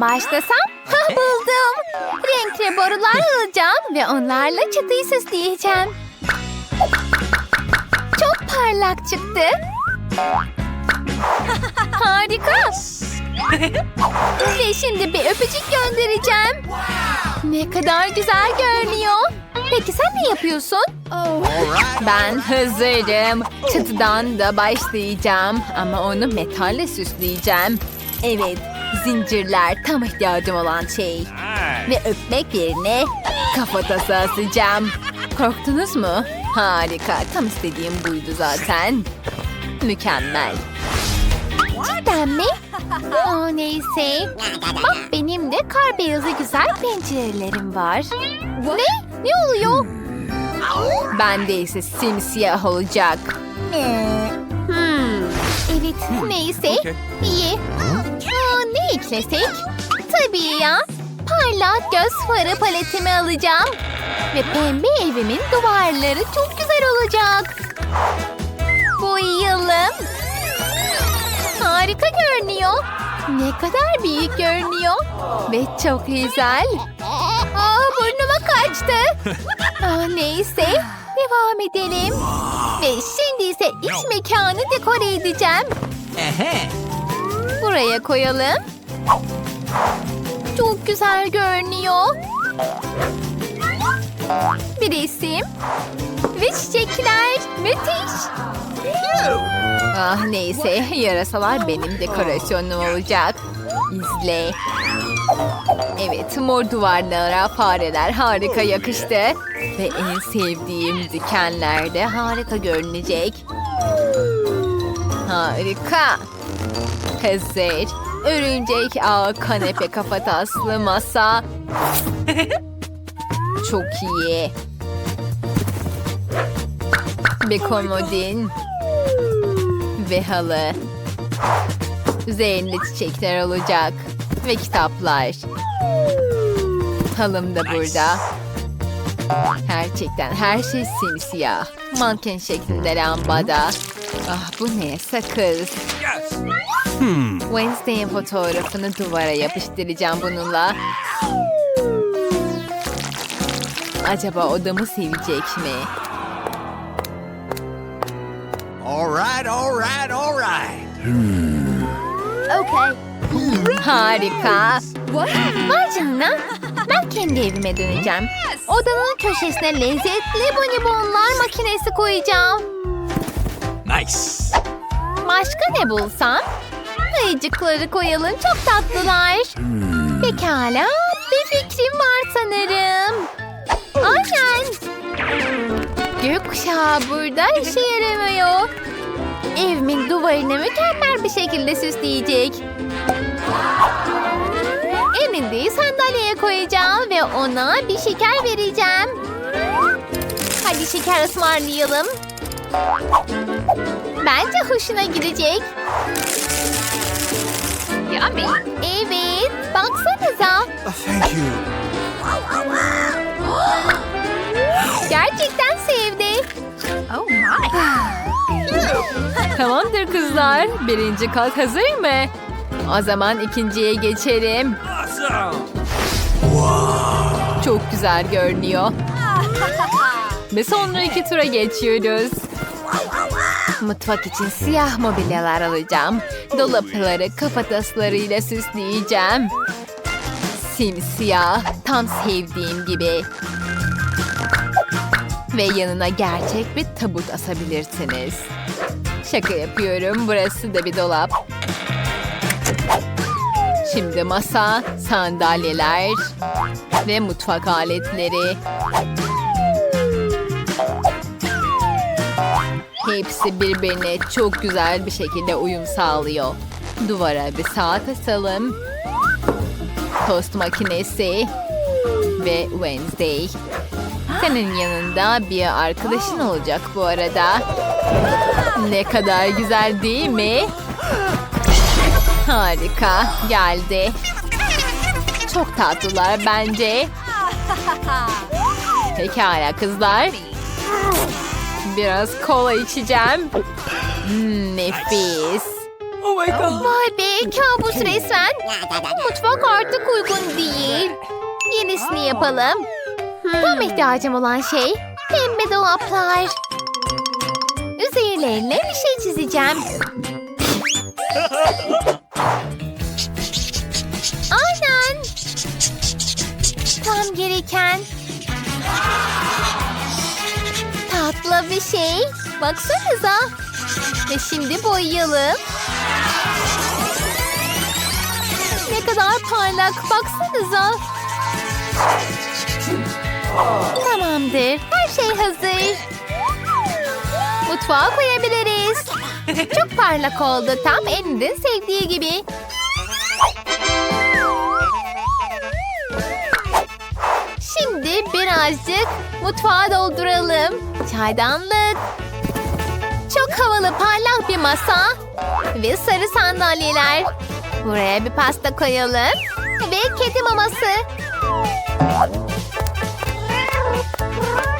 Başlasam? Buldum. Renkli borular alacağım ve onlarla çatıyı süsleyeceğim. Çok parlak çıktı. Harika. ve şimdi bir öpücük göndereceğim. Ne kadar güzel görünüyor. Peki sen ne yapıyorsun? Ben hazırım. Çatıdan da başlayacağım. Ama onu metalle süsleyeceğim. Evet, zincirler tam ihtiyacım olan şey. Ve öpmek yerine kafatası asacağım. Korktunuz mu? Harika, tam istediğim buydu zaten. Mükemmel. Cidden mi? O neyse. Bak benim de kar beyazı güzel pencerelerim var. Ne? Ne oluyor? Bende ise simsiyah olacak. Hmm. Evet neyse. İyi. Eklesek? Tabii ya. Parlak göz farı paletimi alacağım. Ve pembe evimin duvarları çok güzel olacak. Boyayalım. Harika görünüyor. Ne kadar büyük görünüyor. Ve çok güzel. Aa, burnuma kaçtı. Aa, neyse. Devam edelim. Ve şimdi ise iç mekanı dekore edeceğim. Buraya koyalım. Çok güzel görünüyor. Bir resim. Ve çiçekler. Müthiş. Ah neyse yarasalar benim dekorasyonum olacak. İzle. Evet mor duvarlara fareler harika yakıştı. Ve en sevdiğim dikenler de harika görünecek. Harika. Hazır. Örümcek ağ, kanepe, kafataslı masa. Çok iyi. Bir komodin ve halı. Üzerinde çiçekler olacak ve kitaplar. Halım da burada. Gerçekten her şey simsiyah. Manken şeklinde lambada. Ah bu ne? Sakız. Wednesday'in fotoğrafını duvara yapıştıracağım bununla. Acaba odamı sevecek mi? All right, all right, all right. Okay. Harika. Vay canına. Ben kendi evime döneceğim. Odanın köşesine lezzetli bonibonlar makinesi koyacağım. Nice. Başka ne bulsam? Ayıcıkları koyalım. Çok tatlılar. Pekala. Bir fikrim var sanırım. Aynen. Gökkuşağı burada işe yaramıyor. Evimin duvarını mükemmel bir şekilde süsleyecek. Elinde sandalyeye koyacağım ve ona bir şeker vereceğim. Hadi şeker ısmarlayalım. Bence hoşuna gidecek. Yummy. Evet, baksanıza. Uh, thank you. Gerçekten sevdi. Oh my. Tamamdır kızlar. Birinci kat hazır mı? O zaman ikinciye geçelim. Awesome. Çok güzel görünüyor. Ve sonra iki tura geçiyoruz. Mutfak için siyah mobilyalar alacağım. Dolapları kafataslarıyla süsleyeceğim. Simsiyah, tam sevdiğim gibi. Ve yanına gerçek bir tabut asabilirsiniz. Şaka yapıyorum, burası da bir dolap. Şimdi masa, sandalyeler ve mutfak aletleri. Hepsi birbirine çok güzel bir şekilde uyum sağlıyor. Duvara bir saat asalım. Tost makinesi ve Wednesday. Senin yanında bir arkadaşın olacak bu arada. Ne kadar güzel değil mi? Harika, geldi. Çok tatlılar bence. Pekala kızlar. Biraz kola içeceğim. Hmm, nefis. Vay be kabus resmen. Mutfak artık uygun değil. Yenisini yapalım. Tam ihtiyacım olan şey pembe dolaplar. Üzerlerine bir şey çizeceğim. Aynen. Tam gereken. Tatlı bir şey. Baksanıza. Ve şimdi boyayalım. Ne kadar parlak baksanıza. Tamamdır. Her şey hazır. Mutfağa koyabiliriz. Çok parlak oldu. Tam Enid'in sevdiği gibi. Şimdi birazcık mutfağa dolduralım. Çaydanlık. Çok havalı parlak bir masa. Ve sarı sandalyeler. Buraya bir pasta koyalım. Ve kedi maması.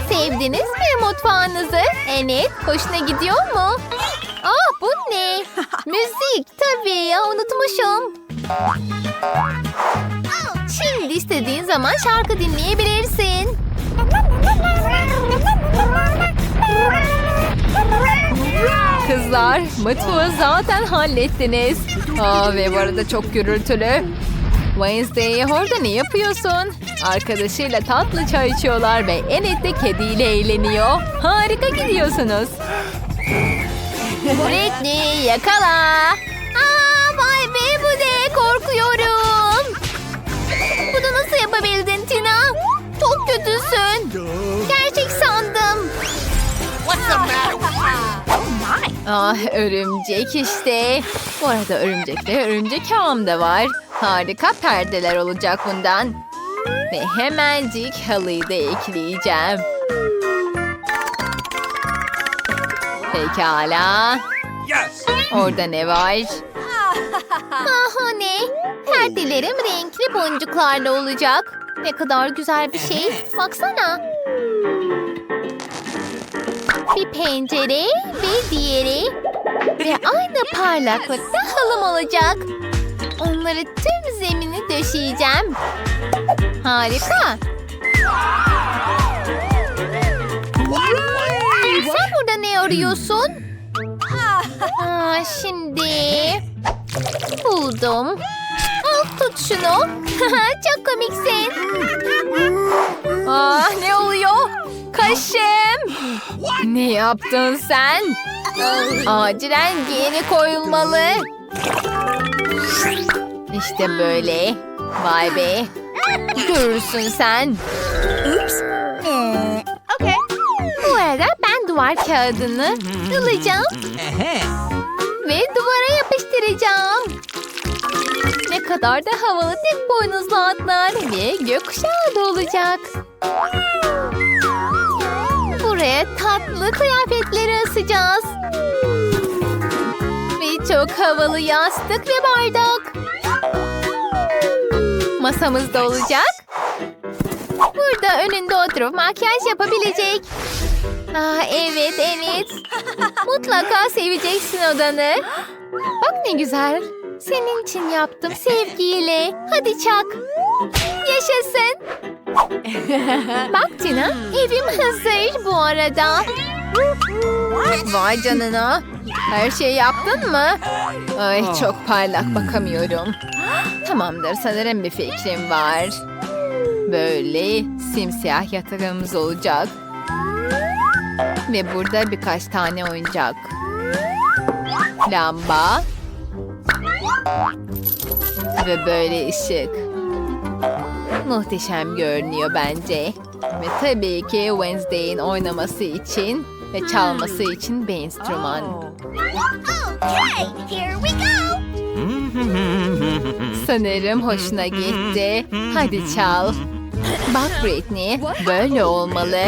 Sevdiniz mi mutfağınızı? Evet, hoşuna gidiyor mu? Ah bu ne? Müzik tabii ya unutmuşum. Şimdi istediğin zaman şarkı dinleyebilirsin. Kızlar mutfağı zaten hallettiniz. Aa, ve bu arada çok gürültülü. Wednesday orada ne yapıyorsun? Arkadaşıyla tatlı çay içiyorlar ve Enid de kediyle eğleniyor. Harika gidiyorsunuz. Britney yakala. Aa, vay be bu ne korkuyorum. Bunu nasıl yapabildin Tina? Çok kötüsün. Gerçek sandım. Ah örümcek işte. Bu arada örümcekle örümcek ağım da var. Harika perdeler olacak bundan. Ve hemencik halıyı da ekleyeceğim. Pekala. Yes! Orada ne var? Aha ne? Perdelerim renkli boncuklarla olacak. Ne kadar güzel bir şey. Baksana. Bir pencere ve diğeri. Ve aynı parlaklıkta halım olacak. Onları tüm zemini döşeyeceğim. Harika. Sen burada ne arıyorsun? Aa, şimdi buldum. Al tut şunu. Çok komiksin. Aa, ne oluyor? Kaşım. Ne yaptın sen? Acilen geri koyulmalı. İşte böyle. Vay be. Görürsün sen. Okay. Bu arada ben duvar kağıdını alacağım ve duvara yapıştıracağım. Ne kadar da havalı tek boynuzlu atlar ve gökkuşağı da olacak. Buraya tatlı kıyafetleri asacağız. Ve çok havalı yastık ve bardak. Masamız da olacak. Burada önünde oturup makyaj yapabilecek. Ah evet evet. Mutlaka seveceksin odanı. Bak ne güzel. Senin için yaptım sevgiyle. Hadi çak. Yaşasın. Bak Tina evim hazır bu arada. Vay canına. Her şeyi yaptın mı? Ay çok parlak bakamıyorum. Tamamdır sanırım bir fikrim var. Böyle simsiyah yatağımız olacak. Ve burada birkaç tane oyuncak. Lamba. Ve böyle ışık. Muhteşem görünüyor bence. Ve tabii ki Wednesday'in oynaması için ve çalması için bir enstrüman. Okay, here we go. Sanırım hoşuna gitti. Hadi çal. Bak Britney, böyle olmalı.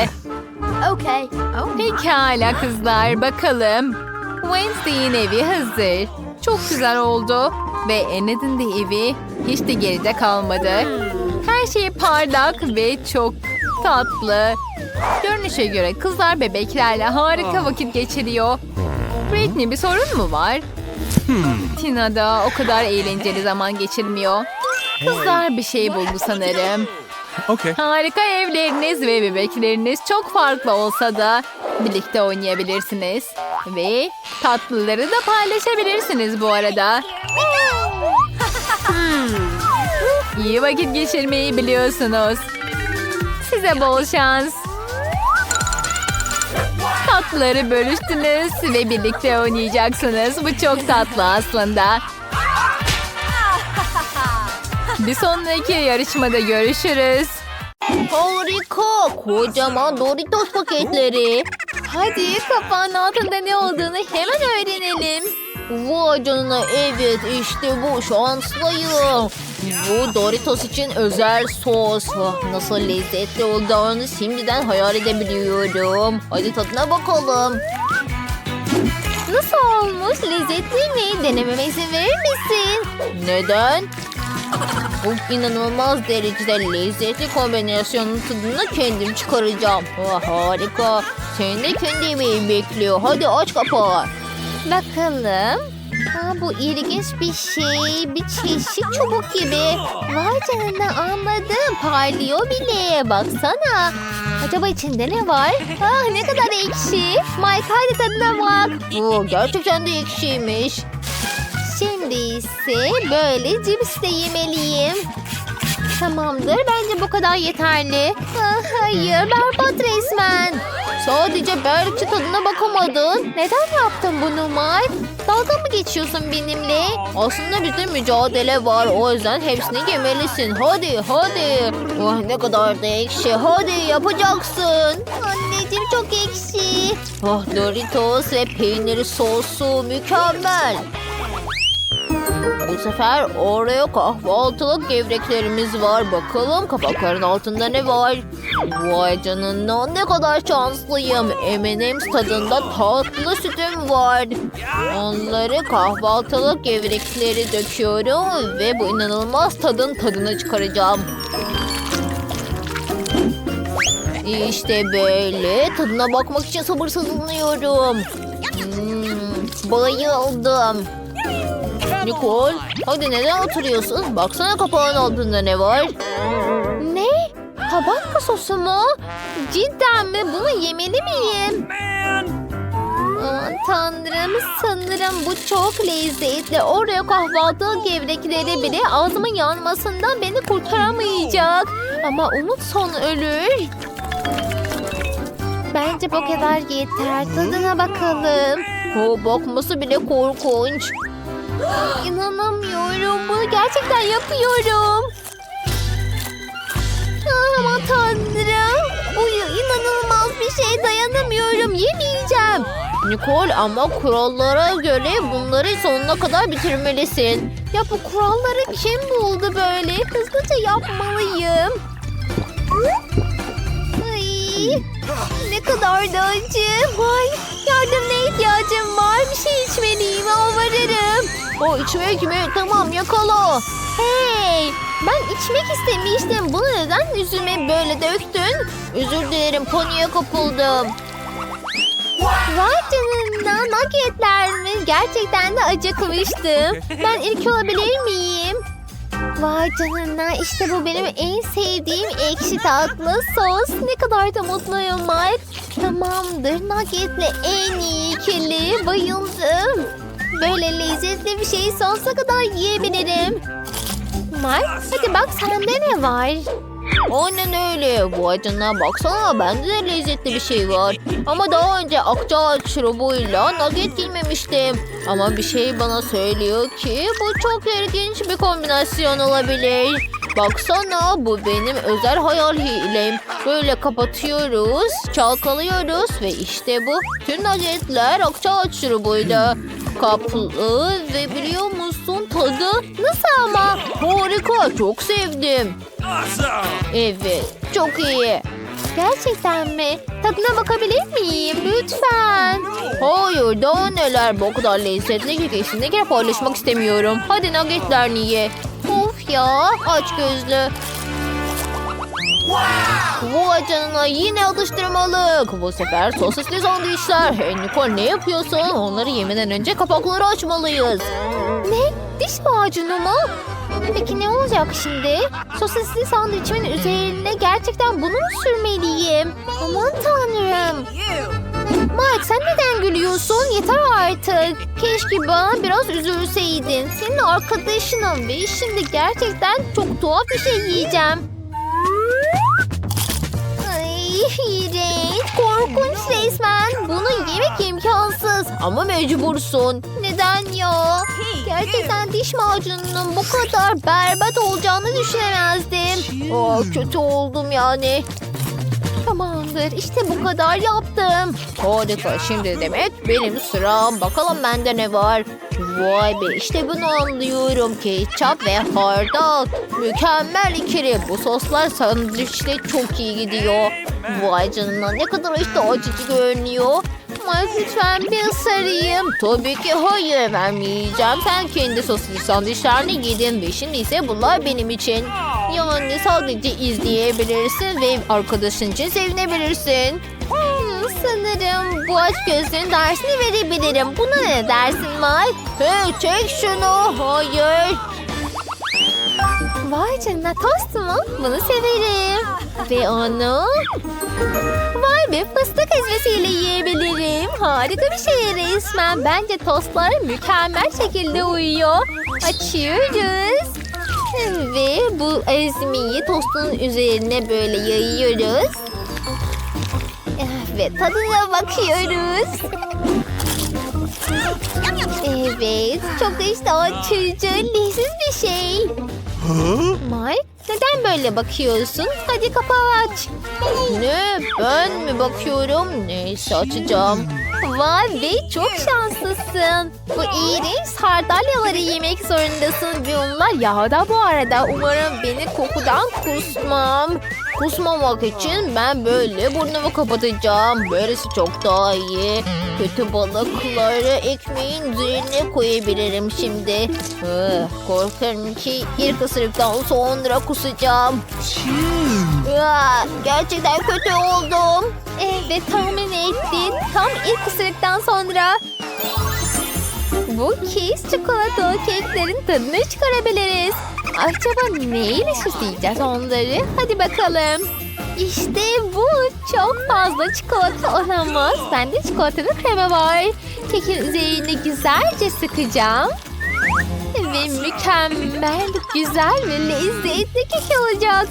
Okay. Oh, Pekala kızlar, bakalım. Wednesday'in evi hazır. Çok güzel oldu. Ve Enid'in de evi hiç de geride kalmadı. Her şey parlak ve çok tatlı. Görünüşe göre kızlar bebeklerle harika vakit geçiriyor. Britney bir sorun mu var? Tina da o kadar eğlenceli zaman geçirmiyor. Kızlar bir şey buldu sanırım. Okay. Harika evleriniz ve bebekleriniz çok farklı olsa da birlikte oynayabilirsiniz. Ve tatlıları da paylaşabilirsiniz bu arada. İyi vakit geçirmeyi biliyorsunuz. Size bol şans. Tatlıları bölüştünüz ve birlikte oynayacaksınız. Bu çok tatlı aslında. Bir sonraki yarışmada görüşürüz. Harika. Kocaman Doritos paketleri. Hadi kapağın altında ne olduğunu hemen öğrenelim. Vay canına evet işte bu şanslıyım. Bu Doritos için özel sos. Ah, Nasıl lezzetli olduğunu şimdiden hayal edebiliyorum. Hadi tadına bakalım. Nasıl olmuş? Lezzetli mi? Denememe izin verir misin? Neden? Bu inanılmaz derecede lezzetli kombinasyonun tadını kendim çıkaracağım. Ah, harika. Seni de kendi yemeğin bekliyor. Hadi aç kapağı. Bakalım. Bu ilginç bir şey. Bir çeşit çubuk gibi. Vay canına anladım. Parlıyor bile. Baksana. Acaba içinde ne var? Ah ne kadar ekşi. Mike hadi tadına bak. Bu gerçekten de ekşiymiş. Şimdi ise böyle cips de yemeliyim. Tamamdır. Bence bu kadar yeterli. Ah, hayır berbat resmen. Sadece belki tadına bakamadın. Neden yaptın bunu Mike? Dalga mı geçiyorsun benimle? Aslında bizde mücadele var. O yüzden hepsini yemelisin. Hadi hadi. Oh, ne kadar da ekşi. Hadi yapacaksın. Anneciğim çok ekşi. Oh, Doritos ve peyniri sosu mükemmel. Bu sefer Oreo kahvaltılık gevreklerimiz var. Bakalım kapakların altında ne var? Vay canına ne kadar şanslıyım. M&M's tadında tatlı sütüm var. Onları kahvaltılık gevrekleri döküyorum ve bu inanılmaz tadın tadını çıkaracağım. İşte böyle. Tadına bakmak için sabırsızlanıyorum. Hmm, bayıldım. Nicole, hadi neden oturuyorsun? Baksana kapağın altında ne var? Ne? Tabasco sosu mu? Cidden mi? Bunu yemeli miyim? Aman tanrım sanırım bu çok lezzetli. Oreo kahvaltı gevrekleri bile ağzımın yanmasından beni kurtaramayacak. Ama umut son ölür. Bence bu kadar yeter. Tadına bakalım. O bakması bile korkunç. İnanamıyorum. Bunu gerçekten yapıyorum. Ah, Aman tanrım. Bu inanılmaz bir şey. Dayanamıyorum. Yemeyeceğim. Nicole ama kurallara göre bunları sonuna kadar bitirmelisin. Ya bu kuralları kim buldu böyle? Hızlıca yapmalıyım. Ne kadar da acı. Vay, yardımına ihtiyacım var. Bir şey içmeliyim. Alvarırım. O içmek mi? Tamam yakala. Hey, ben içmek istemiştim. Bunu neden yüzüme böyle döktün? Özür dilerim paniğe kapıldım. Vay canına nuggetler mi? Gerçekten de acıkmıştım. Ben ilk olabilir miyim? Vay canına işte bu benim en sevdiğim ekşi tatlı sos. Ne kadar da mutluyum Mike. Tamamdır nuggetle en iyi ikili. Bayıldım. Böyle lezzetli bir şeyi sonsuza kadar yiyebilirim. Mike hadi bak sende ne var? Aynen öyle. Bu acına baksana bende de lezzetli bir şey var. Ama daha önce akçaağaç şurubuyla nugget girmemiştim. Ama bir şey bana söylüyor ki bu çok ilginç bir kombinasyon olabilir. Baksana bu benim özel hayal hilem. Böyle kapatıyoruz, çalkalıyoruz ve işte bu. Tüm nuggetler akçaağaç şurubuyla kaplı ve biliyor musun tadı Nasıl ama? harika çok sevdim. Evet, çok iyi. Gerçekten mi? Tadına bakabilir miyim? Lütfen. Hayır, daha neler bu kadar lezzetli ki kesinlikle paylaşmak istemiyorum. Hadi nuggetlerini ye. Ya, aç gözlü. Vay canına yine atıştırmalık. Bu sefer sosisli sandviçler. Hey Nicole ne yapıyorsun? Onları yemeden önce kapakları açmalıyız. Ne? Diş macunu mu? Peki ne olacak şimdi? Sosisli sandviçimin üzerine gerçekten bunu mu sürmeliyim? Aman tanrım. Mike sen neden gülüyorsun? Yeter artık. Keşke bana biraz üzülseydin. Senin arkadaşınım ve şimdi gerçekten çok tuhaf bir şey yiyeceğim. Ay iğrenç, korkunç resmen. Bunu yemek imkansız ama mecbursun. Neden ya? Gerçekten diş macununun bu kadar berbat olacağını düşünemezdim. Aa, kötü oldum yani. Tamamdır işte bu kadar yaptım. Harika şimdi demek benim sıram. Bakalım bende ne var. Vay be işte bunu anlıyorum. Ketçap ve hardal. Mükemmel ikili. Bu soslar sandviçte çok iyi gidiyor. Vay canına ne kadar işte acıcı görünüyor. Mike lütfen bir ısırayım. Tabii ki hayır vermeyeceğim. Sen kendi soslu sandviçlerini yedin ve şimdi ise bunlar benim için. Yani sadece izleyebilirsin ve arkadaşın için sevinebilirsin. Hmm, sanırım bu aç gözlüğün dersini verebilirim. Buna ne dersin Mike? Hey çek şunu. Hayır. Vay canına tost mu? Bunu severim. Ve onu... Vay be fıstık ezmesiyle yiyebilirim. Harika bir şey resmen. Bence tostlar mükemmel şekilde uyuyor. Açıyoruz. Ve bu ezmeyi tostun üzerine böyle yayıyoruz. Ve tadına bakıyoruz. Evet, çok açıcı, leziz bir şey. Mike, neden böyle bakıyorsun? Hadi kapağı aç. Ne? Ben mi bakıyorum? Neyse açacağım. Vay be çok şanslısın. Bu iğrenç sardalyaları yemek zorundasın ve onlar yağda bu arada. Umarım beni kokudan kusmam. Kusmamak için ben böyle burnumu kapatacağım. Böylesi çok daha iyi. Kötü balıkları ekmeğin üzerine koyabilirim şimdi. Korkarım ki ilk ısırıktan sonra kusacağım. Gerçekten kötü oldum. Evet tahmin ettin. Tam ilk ısırıktan sonra. Bu kez çikolatalı keklerin tadını çıkarabiliriz. Acaba neyle süsleyeceğiz onları? Hadi bakalım. İşte bu. Çok fazla çikolata olamaz. Bende çikolatalı krema var. Kekin üzerine güzelce sıkacağım. Ve mükemmel, güzel ve lezzetli kek olacak.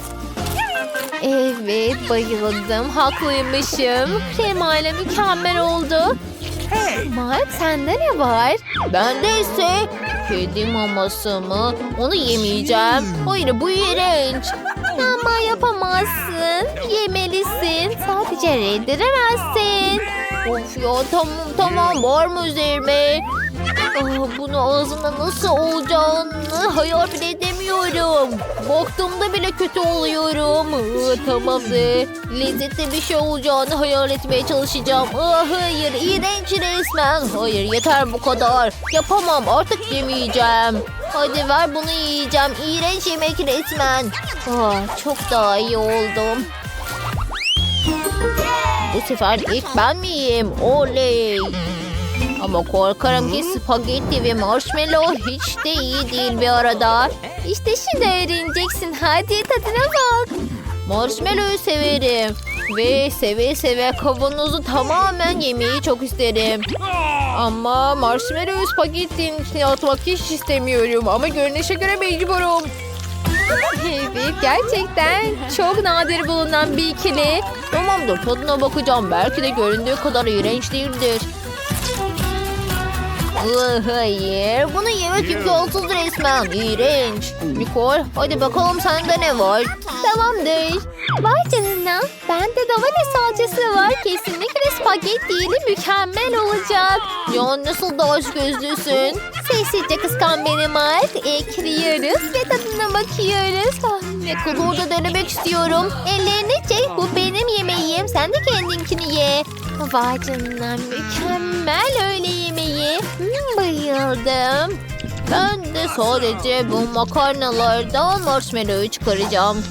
Evet bayıldım. Haklıymışım. Kremayla mükemmel oldu. Mark sende ne var? Bende ise kedi maması mı? Onu yemeyeceğim. Hayır bu iğrenç. Ama yapamazsın. Yemelisin. Sadece reddedemezsin. Of ya tamam tamam var mı üzerime? Ah, bunu ağzımda nasıl olacağını hayal bile edemiyorum. Baktığımda bile kötü oluyorum. Ah, tamamdır. Lezzetli bir şey olacağını hayal etmeye çalışacağım. Ah, hayır iğrenç resmen. Hayır yeter bu kadar. Yapamam artık yemeyeceğim. Hadi ver bunu yiyeceğim. İğrenç yemek resmen. Ah, çok daha iyi oldum. Bu sefer ilk ben mi yiyeyim? Oley. Ama korkarım ki spagetti ve marshmallow hiç de iyi değil bir arada. İşte şimdi öğreneceksin. Hadi tadına bak. Marshmallow'u severim. Ve seve seve kavanozu tamamen yemeyi çok isterim. Ama marshmallow spagettinin içine atmak hiç istemiyorum. Ama görünüşe göre mecburum. Evet gerçekten çok nadir bulunan bir ikili. Tamamdır tadına bakacağım. Belki de göründüğü kadar iğrenç değildir. Hayır, bunu yemek imkansız resmen. İğrenç. Nicole, hadi bakalım sende ne var? Tamamdır. Vay canına, bende domates salçası var. Kesinlikle spagettiyle mükemmel olacak. Ya nasıl da aç gözlüsün? Sessizce kıskan beni Mark. Ekliyoruz ve tadına bakıyoruz. Ah, ne kadar da denemek istiyorum. Ellerini çek, bu benim yemeğim. Sen de kendinkini ye. Vay canına, mükemmel öğle yemeği. Hmm, bayıldım. Ben de sadece bu makarnalardan marshmallow'u çıkaracağım.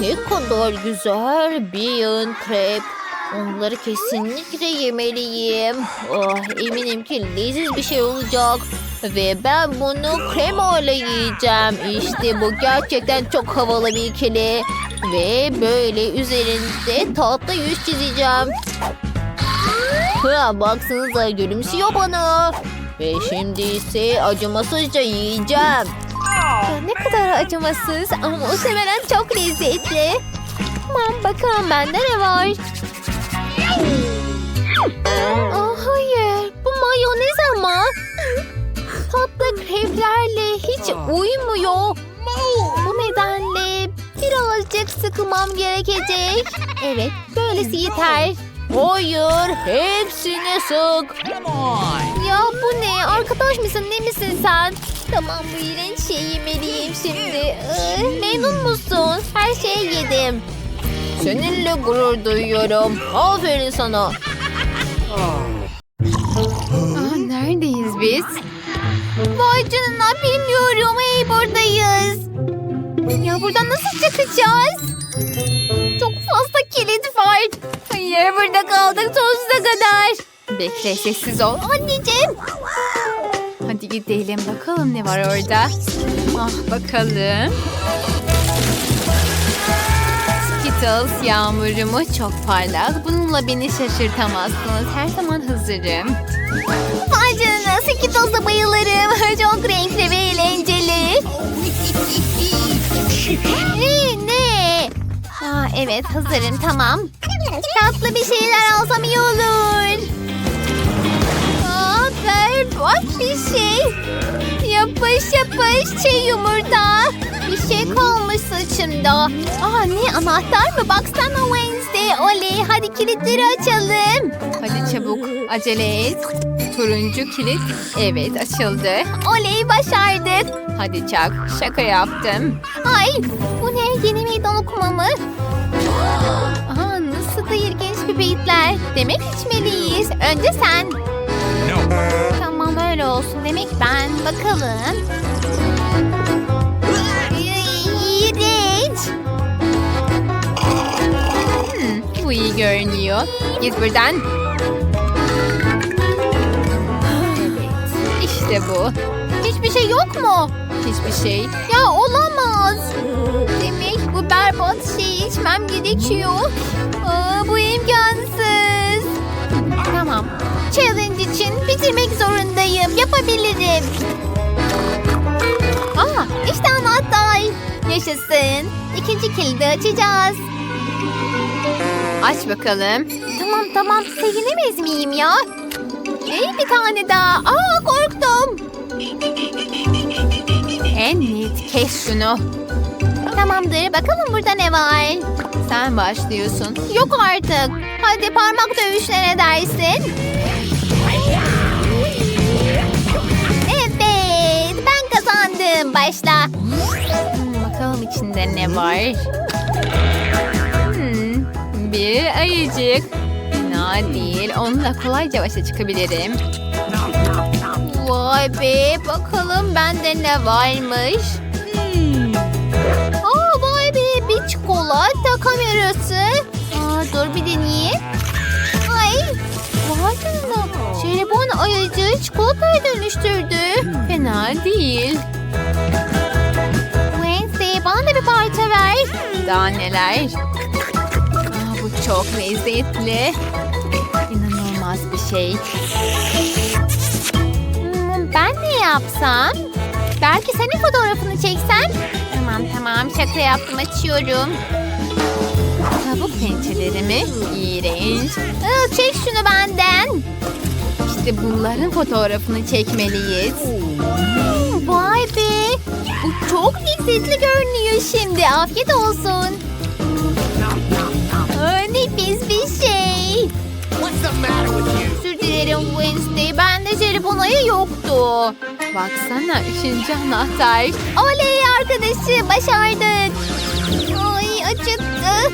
Ne kadar güzel bir yağın krep. Onları kesinlikle yemeliyim. Oh, eminim ki leziz bir şey olacak. Ve ben bunu krema ile yiyeceğim. İşte bu gerçekten çok havalı bir ikili. Ve böyle üzerinde tatlı yüz çizeceğim. Ha, baksanıza gülümsüyor bana. Ve şimdi ise acımasızca yiyeceğim. Ne kadar acımasız ama muhtemelen çok lezzetli. Tamam bakalım bende ne var? Oh, hayır bu mayonez ama. Tatlı kreplerle hiç uymuyor. Bu nedenle birazcık sıkmam gerekecek. Evet böylesi yeter. Hayır, hepsini sık. Ya bu ne? Arkadaş mısın? Ne misin sen? Tamam bu iğrenç şeyi yemeliyim şimdi. Memnun musun? Her şeyi yedim. Seninle gurur duyuyorum. Aferin sana. Aa, neredeyiz biz? Vay canına bilmiyorum. Hey buradayız. Ya buradan nasıl çıkacağız? Çok fazla kilit var. Hayır burada kaldık sonsuza kadar. Bekle sessiz ol. Anneciğim. Hadi gidelim bakalım ne var orada. Ah bakalım. Skittles yağmurumu çok parlak. Bununla beni şaşırtamazsınız. Her zaman hazırım. Vay canına Skittles'a bayılırım. Çok renkli ve eğlenceli. Aa, evet hazırım tamam. Tatlı bir şeyler alsam iyi olur. Aa, berbat bir şey. Yapış yapış çiğ yumurta. Bir şey kalmış saçımda. Aa ne anahtar mı? Baksana Wednesday. Oley hadi kilitleri açalım. Hadi çabuk acele et. Turuncu kilit. Evet açıldı. Oley başardık. Hadi çak şaka yaptım. Ay bu ne yeni meydan okuma mı? Aa, nasıl da ilginç bir beyitler. Demek içmeliyiz. Önce sen. No. Tamam öyle olsun. Demek ben. Bakalım. İğrenç. Hmm, bu iyi görünüyor. Git buradan. İşte bu. Hiçbir şey yok mu? Hiçbir şey. Ya olamaz. Berbat şeyi içmem gerekiyor. Aa, bu imkansız. Tamam. Challenge için bitirmek zorundayım. Yapabilirim. Aa, işte anahtar. Yaşasın. İkinci kilidi açacağız. Aç bakalım. Tamam tamam. Sevinemez miyim ya? İyi bir tane daha. Aa korktum. En net kes şunu. Tamamdır. Bakalım burada ne var? Sen başlıyorsun. Yok artık. Hadi parmak dövüşüne ne dersin? Evet. Ben kazandım. Başla. Hmm, bakalım içinde ne var? Hmm, bir ayıcık. Fena değil. Onunla kolayca başa çıkabilirim. Vay be. Bakalım bende ne varmış. Bir çikolata kamerası. Aa, dur bir deneyeyim. Ay. Vay canına. Jelibon ayıcığı çikolataya dönüştürdü. Fena değil. Wednesday bana da bir parça ver. Daha neler? Aa, bu çok lezzetli. İnanılmaz bir şey. Hmm, ben ne yapsam? Belki senin fotoğrafını çeksem? Tamam tamam şaka yaptım açıyorum. Tavuk pençelerimi iğrenç. Aa, çek şunu benden. İşte bunların fotoğrafını çekmeliyiz. Hmm, vay be. Bu çok lezzetli görünüyor şimdi. Afiyet olsun. Aa, nefis bir şey. What's the matter with you? Wednesday. Bende jelibon ayı yoktu. Baksana üçüncü anahtar. Oley arkadaşı başardık. Ay acıttı.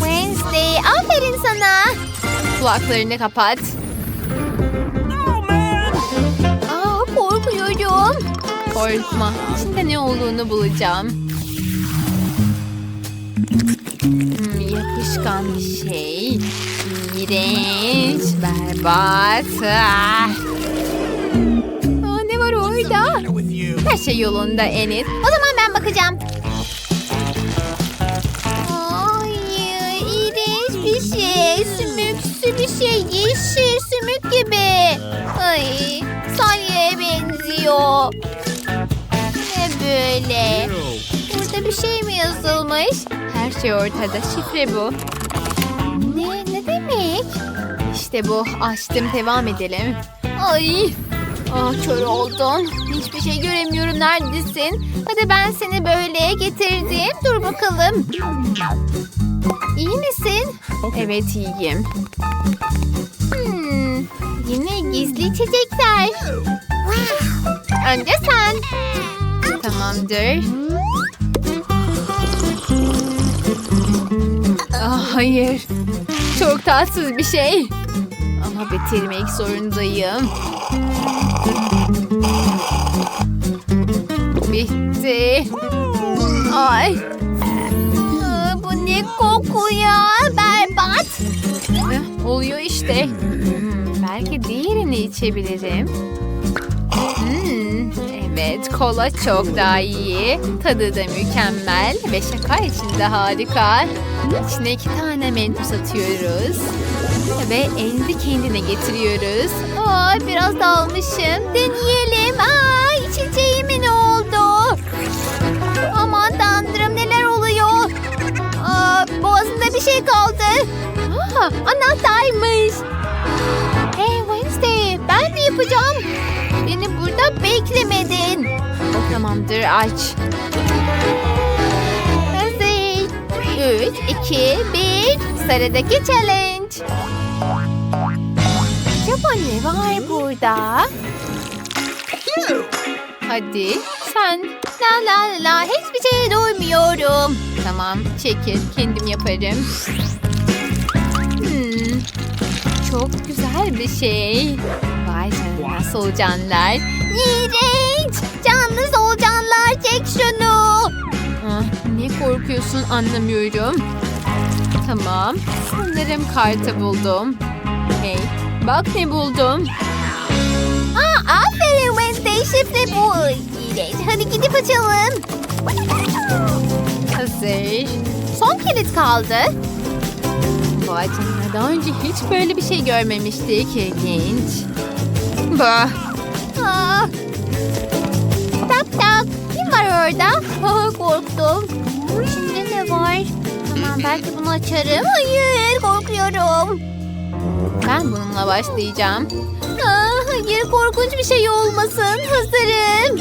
Wednesday aferin sana. Kulaklarını kapat. Aa, korkuyorum. korkma. İçinde ne olduğunu bulacağım. Hmm, yapışkan bir şey. İğrenç. Berbat. Ah. Aa, ne var orada? Her şey yolunda Enid. O zaman ben bakacağım. Ay, iğrenç bir şey. Sümüksü bir şey. Yeşil sümük gibi. Ay, salyaya benziyor. Ne böyle? Burada bir şey mi yazılmış? Her şey ortada. Şifre bu. İşte bu. Açtım. Devam edelim. Ay, Ah kör oldum. Hiçbir şey göremiyorum. Neredesin? hadi ben seni böyle getirdim. Dur bakalım. İyi misin? Evet iyiyim. Hmm, yine gizli içecekler. Önce sen. Tamamdır. Ah, hayır. Çok tatsız bir şey. Bitirmek zorundayım. Bitti. Ay. Bu ne koku ya? Berbat. Oluyor işte. Hmm, belki diğerini içebilirim. Evet, kola çok daha iyi. Tadı da mükemmel ve şaka için de harika. İçine iki tane mentos atıyoruz. Ve Enzi kendine getiriyoruz. Aa, biraz dalmışım. Deneyelim. Aa, içeceğime ne oldu? Aman tanrım neler oluyor? Aa, boğazımda bir şey kaldı. Aa, anahtarmış. Hey Wednesday ben mi yapacağım? Beni burada beklemedin. O tamamdır, aç. Hazır. Üç, iki, bir. Sıradaki challenge. Acaba ne var burada? Hadi, sen. La la la hiçbir şey duymuyorum. Tamam, çekil. Kendim yaparım. Çok güzel bir şey. Vay canına solucanlar. İğrenç. Canlı solucanlar çek şunu. Ah, ne korkuyorsun anlamıyorum. Tamam, sanırım kartı buldum. Hey, bak ne buldum. Aa, aferin Wednesday şifre bu. İğrenç. Hadi gidip açalım. Hazır. Son kilit kaldı. Vay daha önce hiç böyle bir şey görmemiştik. İlginç. Bah. Aa. Tak tak. Kim var orada? Aa, korktum. Şimdi ne var? Tamam belki bunu açarım. Hayır korkuyorum. Ben bununla başlayacağım. Aa, hayır korkunç bir şey olmasın. Hazırım.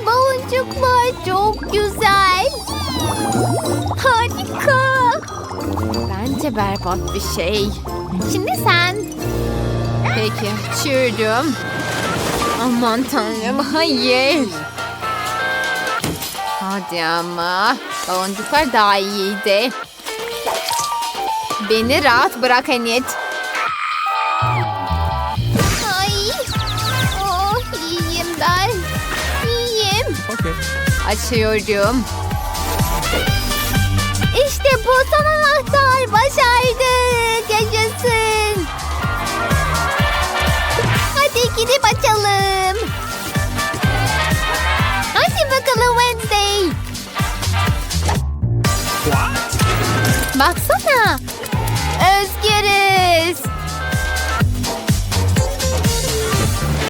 Bunlar baloncuklar. Çok güzel. Harika. Bence berbat bir şey. Şimdi sen. Peki açıyorum. Aman tanrım hayır. Hadi ama. Baloncuklar daha iyiydi. Beni rahat bırak Enid. Açıyorum. İşte bu son anahtar. Başardık. Yaşasın. Hadi gidip açalım. Hadi bakalım Wednesday. Baksana.